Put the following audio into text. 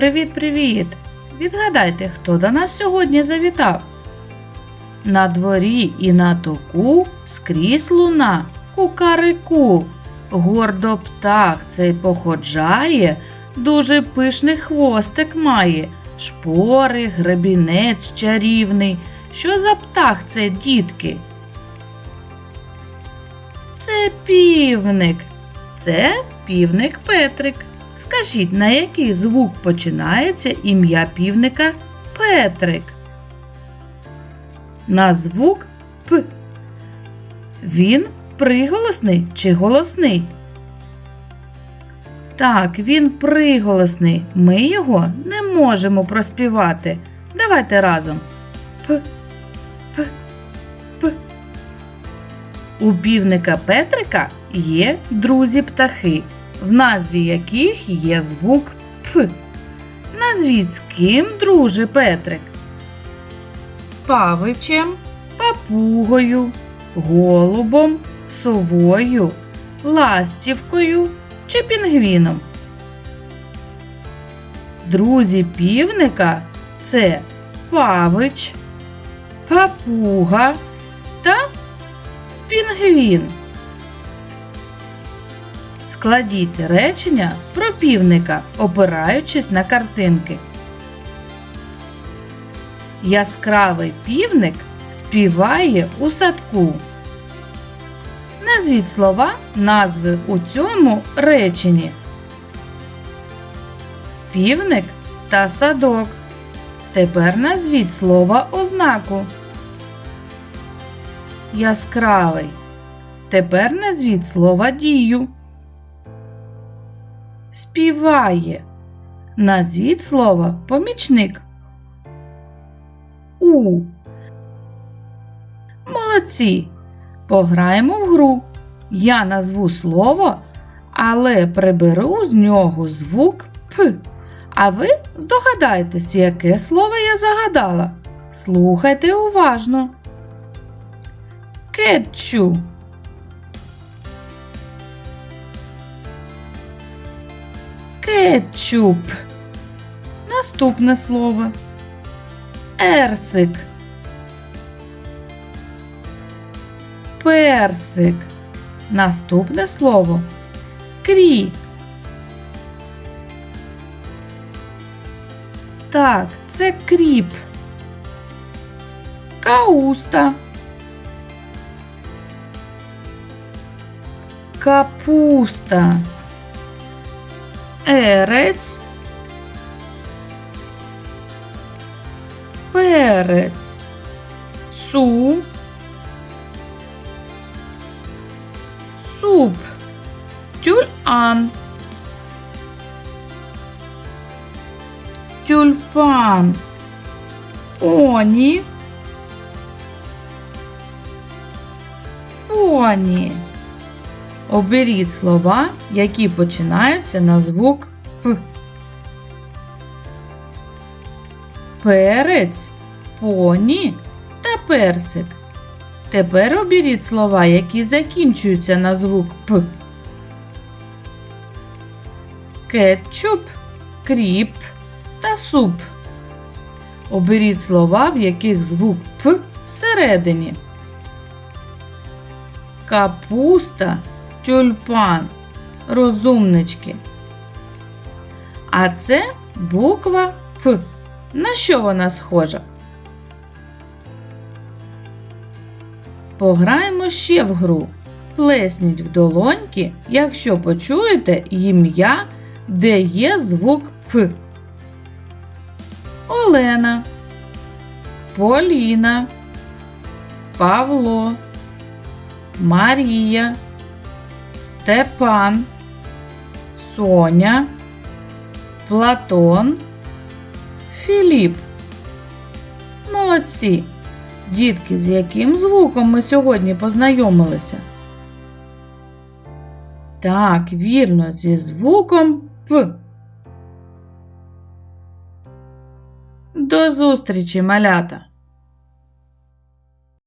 Привіт-привіт! Відгадайте, хто до нас сьогодні завітав? На дворі і на току скрізь луна, кукарику. Гордо птах цей походжає, дуже пишний хвостик має, шпори, гребінець чарівний. Що за птах це, дітки? Це півник. Це півник Петрик. Скажіть, на який звук починається ім'я півника Петрик? На звук П. Він приголосний чи голосний? Так, він приголосний. Ми його не можемо проспівати. Давайте разом. П. П. П. У півника Петрика є друзі птахи, в назві яких є звук П. Назвіть з ким друже Петрик? З павичем, папугою, голубом, совою, ластівкою чи пінгвіном. Друзі півника це павич, папуга та пінгвін. Складіть речення про півника, опираючись на картинки. Яскравий півник співає у садку. Назвіть слова назви у цьому реченні. Півник та садок. Тепер назвіть слова ознаку. Яскравий. Тепер назвіть слова дію. Співає. Назвіть слово помічник. У. Молодці. Пограємо в гру. Я назву слово, але приберу з нього звук П. А ви здогадайтесь, яке слово я загадала. Слухайте уважно. Кетчу. Кетчуп. Наступне слово. Ерсик. Персик. Наступне слово. Крі. Так, це кріп. Кауста. Капуста. Ерець. Перець. Су. Суп. Тюльан. Тюльпан. Оні. Поні. Оберіть слова, які починаються на звук П. Перець, поні та персик. Тепер оберіть слова, які закінчуються на звук П. Кетчуп, кріп та суп. Оберіть слова, в яких звук П всередині. Капуста, тюльпан, розумнички. А це буква П. На що вона схожа? Пограємо ще в гру. Плесніть в долоньки, якщо почуєте ім'я, де є звук П. Олена, Поліна, Павло, Марія, Степан, Соня, Платон, Філіп. Молодці! Дітки, з яким звуком ми сьогодні познайомилися? Так, вірно, зі звуком П. До зустрічі, малята!